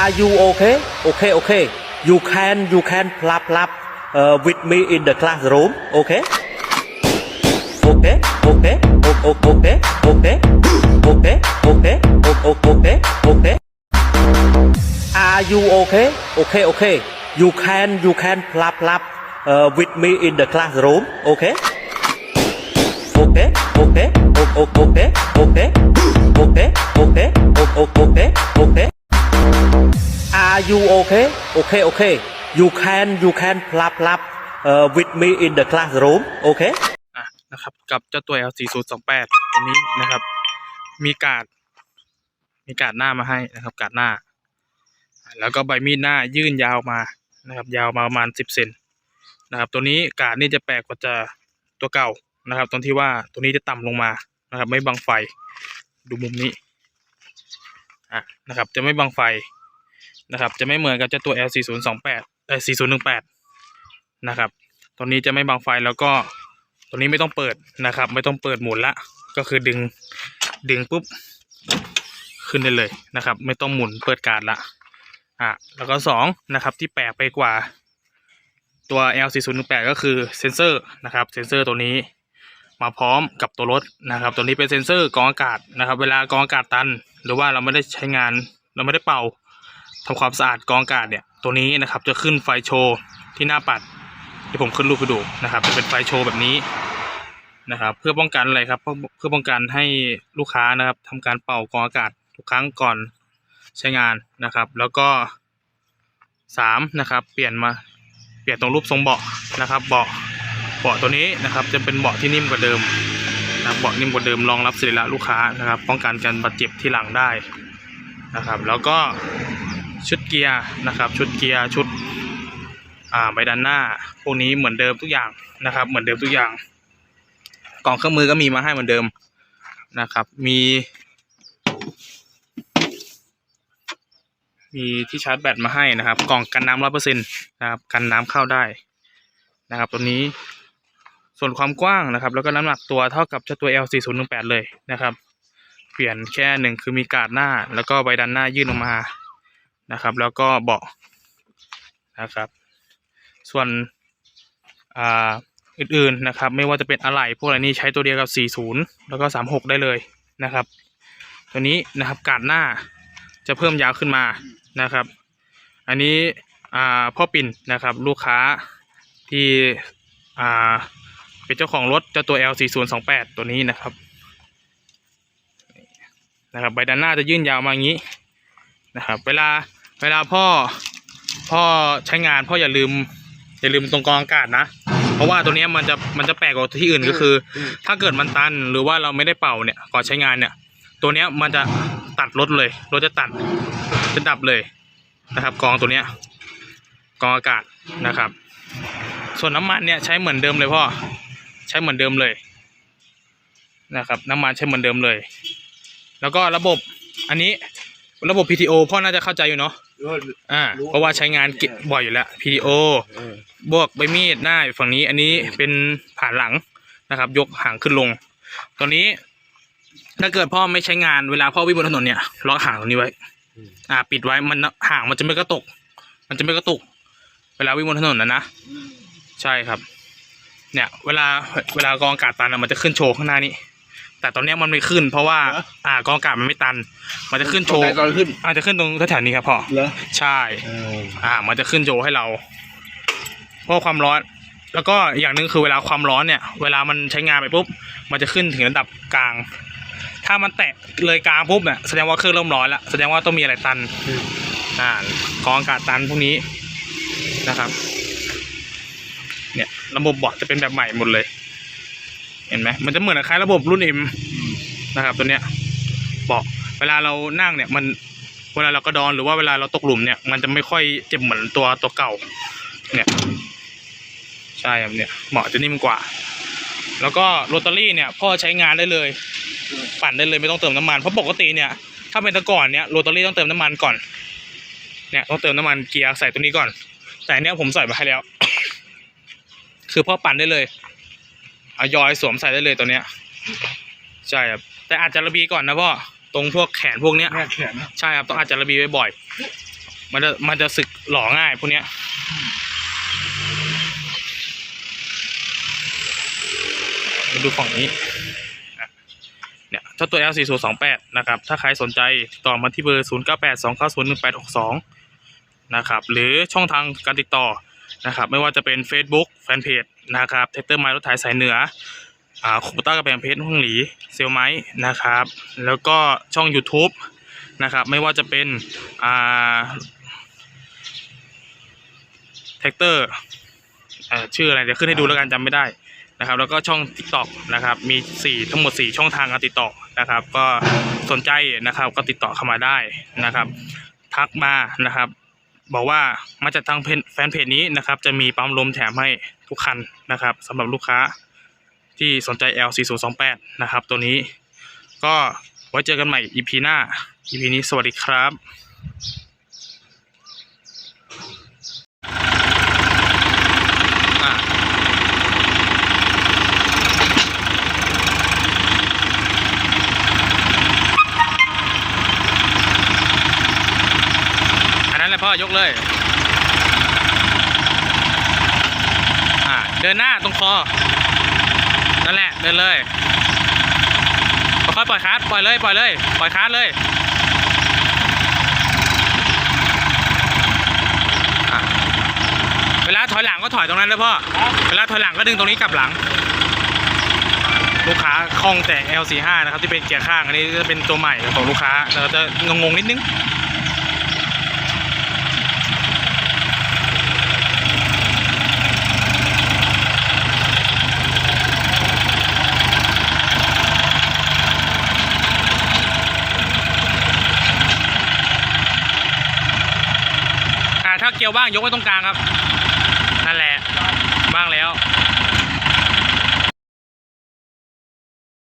Are you okay? Okay, okay. You can, you can plap plap uh, with me in the classroom. Okay? Okay, okay, okay, okay, okay, okay, o- o- okay, okay. Are you okay? Okay, okay. You can, you can plap plap uh, with me in the classroom. Okay? Okay, okay, okay, okay, okay, okay, okay, okay. You okay? Okay, okay. You can, you can plap plap uh, with me in the classroom. Okay? อะนะครับกับเจ้าตัว L 4 0 2 8 ตัวนี้นะครับ มีการดมีการดหน้ามาให้นะครับ การดหน้า แล้วก็ใบมีดหน้ายื่นยาวมานะครับ ยาวมาประมาณสิบเซนนะครับ ตัวนี้การดนี่จะแปลกกว่าจะตัวเก่านะครับตรงที่ว่าตัวนี้จะต่ำลงมานะครับ ไม่บังไฟ ดูมุมนี้อะนะครับ จะไม่บังไฟ นะครับ จะไม่เหมือนกับเจ้าตัว L 4 0 2 8 เออ4 0 1 8 นะครับ ตัวนี้จะไม่บังไฟแล้วก็ตัวนี้ไม่ต้องเปิดนะครับ ไม่ต้องเปิดหมุนละ ก็คือดึงดึงปุ๊บขึ้นได้เลยนะครับ ไม่ต้องหมุนเปิดการ์ดละอะแล้วก็สองนะครับที่แปลกไปกว่าตัว L 4 0 1 8 ก็คือเซนเซอร์นะครับเซนเซอร์ตัวนี้มาพร้อมกับตัวรถนะครับ ตัวนี้เป็นเซนเซอร์กองอากาศนะครับ เวลากองอากาศตัน หรือว่าเราไม่ได้ใช้งานเราไม่ได้เป่า ทำความสะอาดกองอากาศเนี่ยตัวนี้นะครับจะขึ้นไฟโชว์ที่หน้าปัดที่ผมขึ้นรูปให้ดูนะครับจะเป็นไฟโชว์แบบนี้นะครับเพื่อป้องกันอะไรครับเพื่อเพื่อป้องกันให้ลูกค้านะครับทำการเป่ากองอากาศทุกครั้งก่อนใช้งานนะครับ แล้วก็สามนะครับเปลี่ยนมาเปลี่ยนตรงรูปทรงเบาะนะครับเบาะเบาะตัวนี้นะครับ จะเป็นเบาะที่นิ่มกว่าเดิมนะเบาะนิ่มกว่าเดิมรองรับสิรีระลูกค้านะครับ ป้องกันการบาดเจ็บที่หลังได้นะครับ แล้วก็ ชุดเกียร์นะครับ ชุดเกียร์ชุดอ่าใบด้านหน้า พวกนี้เหมือนเดิมทุกอย่างนะครับ เหมือนเดิมทุกอย่าง กล่องเครื่องมือก็มีมาให้เหมือนเดิมนะครับ มี มีที่ชาร์จแบตมาให้นะครับ กล่องกันน้ำร้อยเปอร์เซ็นต์นะครับกันน้ำเข้าได้นะครับ ตัวนี้ส่วนความกว้างนะครับ แล้วก็น้ำหนักตัวเท่ากับเจ้าตัว L 4 0 1 8 เลยนะครับ เปลี่ยนแค่หนึ่งคือมีการ์ดหน้า แล้วก็ใบด้านหน้ายื่นออกมา นะครับ แล้วก็เบาะนะครับ ส่วนอ่าอื่นๆนะครับ ไม่ว่าจะเป็นอะไหล่พวกอะไรนี่ใช้ตัวเดียวกับ 40 แล้วก็ 36 ได้เลยนะครับ ตัวนี้นะครับกาดหน้าจะเพิ่มยาวขึ้นมานะครับ อันนี้พ่อปิ่นนะครับ ลูกค้าที่เป็นเจ้าของรถเจ้าตัว L 4 0 2 8 ตัวนี้นะครับนะครับใบด้านหน้าจะยื่นยาวมาอย่างนี้นะครับ เวลา เวลาพ่อพ่อใช้งานพ่ออย่าลืม อย่าลืมตรงกรองอากาศนะ เพราะว่าตัวเนี้ยมันจะมันจะแปลกกว่าที่อื่นก็คือ ถ้าเกิดมันตันหรือว่าเราไม่ได้เป่าเนี่ยก่อนใช้งานเนี่ย ตัวเนี้ยมันจะตัดรถเลยรถจะตัดจะดับเลยนะครับกรองตัวเนี้ยกรองอากาศนะครับ ส่วนน้ำมันเนี่ยใช้เหมือนเดิมเลยพ่อใช้เหมือนเดิมเลยนะครับ น้ำมันใช้เหมือนเดิมเลย แล้วก็ระบบอันนี้ระบบ PTO พ่อน่าจะเข้าใจอยู่เนาะ อ่าเพราะว่าใช้งานเก็บบ่อยอยู่แล้ว PDO บวกใบมีดหน้าอยู่ฝั่งนี้ อันนี้เป็นผ่านหลังนะครับ ยกหางขึ้นลงตัวนี้ ถ้าเกิดพ่อไม่ใช้งานเวลาพ่อวิ่งบนถนนเนี่ยล็อกหางตรงนี้ไว้ อ่า ปิดไว้มันหางมันจะไม่กระตุก มันจะไม่กระตุก เวลาวิ่งบนถนนนะนะใช่ครับ เนี่ย เวลาเวลากองอากาศตันอะมันจะขึ้นโชว์ข้างหน้านี้ แต่ตอนเนี้ยมันไม่ขึ้น เพราะว่าอ่ากองอากาศมันไม่ตัน มันจะขึ้นโชว์ ตอนขึ้นอาจจะขึ้นตรงแถวๆนี้ครับพ่อ เหรอใช่อ่า มันจะขึ้นโจให้เรา เพราะความร้อน แล้วก็อย่างหนึ่งคือเวลาความร้อนเนี่ย เวลามันใช้งานไปปุ๊บ มันจะขึ้นถึงระดับกลาง ถ้ามันแตะเลยกลางปุ๊บเนี่ย แสดงว่าเครื่องเริ่มร้อนแล้วแสดงว่าต้องมีอะไรตัน อ่ากรองอากาศตันพวกนี้นะครับ เนี่ยระบบเบาะจะเป็นแบบใหม่หมดเลย เห็นไหมมันจะเหมือนคล้ายระบบรุ่นเอ็มนะครับ ตัวเนี้ยเบาะเวลาเรานั่งเนี่ยมันเวลาเรากระดอนหรือว่าเวลาเราตกหลุมเนี่ยมันจะไม่ค่อยเจ็บเหมือนตัวตัวเก่า เนี่ยใช่ครับเนี่ยเหมาะจะนิ่มกว่า แล้วก็โรตารี่เนี่ยพ่อใช้งานได้เลย ปั่นได้เลยไม่ต้องเติมน้ำมันเพราะปกติเนี่ยถ้าเป็นตะก่อนเนี่ยโรตารี่ต้องเติมน้ำมันก่อนเนี่ยต้องเติมน้ำมันเกียร์ใส่ตัวนี้ก่อน แต่เนี้ยผมใส่มาให้แล้ว คือพ่อปั่นได้เลย อายอยสวมใส่ได้เลยตัวเนี้ย ใช่ครับแต่อาจจะระบีก่อนนะพ่อตรงพวกแขนพวกเนี้ย แม่แขนนะใช่ครับต้องอาจจะระบีไว้บ่อย มันจะมันจะสึกหล่อง่ายพวกเนี้ย มาดูฝั่งนี้อะเนี่ยเจ้าตัว L 4 0 2 8 นะครับ ถ้าใครสนใจติดต่อมาที่เบอร์ 0 9 8 2 9 0 1 8 6 2 นะครับ หรือช่องทางการติดต่อ นะครับไม่ว่าจะเป็น Facebook แฟนเพจนะครับเทคเตอร์ไม้รถไถสายเหนืออ่าคูปต้ากระแพงเพชรห้องหลีเซลไม้นะครับแล้วก็ช่อง YouTube นะครับไม่ว่าจะเป็นอ่าแท็กเตอร์ชื่ออะไรเดี๋ยวขึ้นให้ดูแล้วกันจำไม่ได้นะครับ แล้วก็ช่อง TikTok นะครับ มีสี่ทั้งหมด 4 ช่องทางการติดต่อนะครับ ก็สนใจนะครับก็ติดต่อเข้ามาได้นะครับ ทักมานะครับ บอกว่ามาจากทางแฟนเพจนี้นะครับ จะมีปั๊มลมแถมให้ทุกคันนะครับสำหรับลูกค้าที่สนใจ L 4 0 2 8 นะครับ ตัวนี้ ก็ไว้เจอกันใหม่ EP หน้า EP นี้สวัสดีครับ นนั้นแหละพ่อยกเลย อ่าเดินหน้าตรงคอ นั่นแหละเดินเลยค่อยปล่อยคาร์ดปล่อยเลยปล่อยเลยปล่อยคาร์ดเลยเวลาถอยหลังก็ถอยตรงนั้นเลยพ่อ เวลาถอยหลังก็ดึงตรงนี้กลับหลัง ลูกค้าคล่องแต่ L45 นะครับที่เป็นเกียร์ข้างอันนี้จะเป็นตัวใหม่ของลูกค้าเราจะงงๆนิดนึง เกียวบ้างยกไว้ตรงกลางครับ นั่นแหละบ้างแล้ว